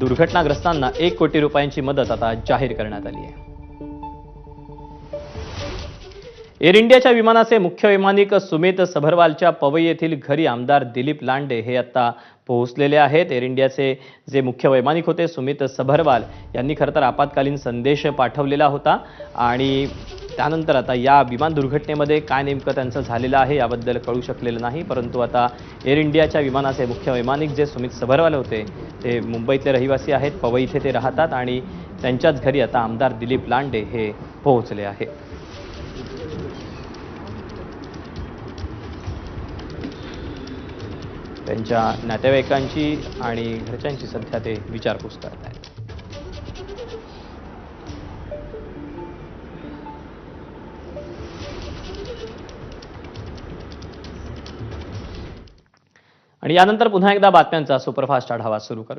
दुर्घटनाग्रस्तांना एक कोटी रुपयांची मदत आता जाहीर करण्यात आली आहे. एअर इंडियाच्या विमानाचे मुख्य वैमानिक सुमित सभरवालच्या पवई येथील घरी आमदार दिलीप लांडे हे आता पोहोचलेले आहेत. एअर इंडियाचे जे मुख्य वैमानिक होते सुमित सभरवाल यांनी खरं तर आपत्कालीन संदेश पाठवलेला होता आणि त्यानंतर आता या विमान दुर्घटनेमध्ये काय नेमकं त्यांचं झालेलं आहे याबद्दल कळू शकलेलं नाही परंतु आता एअर इंडियाच्या विमानाचे मुख्य वैमानिक जे सुमित सभरवाले होते ते मुंबईतले रहिवासी आहेत पवई इथे ते राहतात आणि त्यांच्याच घरी आता आमदार दिलीप लांडे हे पोहोचले आहेत त्यांच्या नातेवाईकांची आणि घरच्यांची सध्या ते विचारपूस करत आहेत आणि यानंतर पुन्हा एकदा बातम्यांचा सुपरफास्ट आढावा सुरू करू.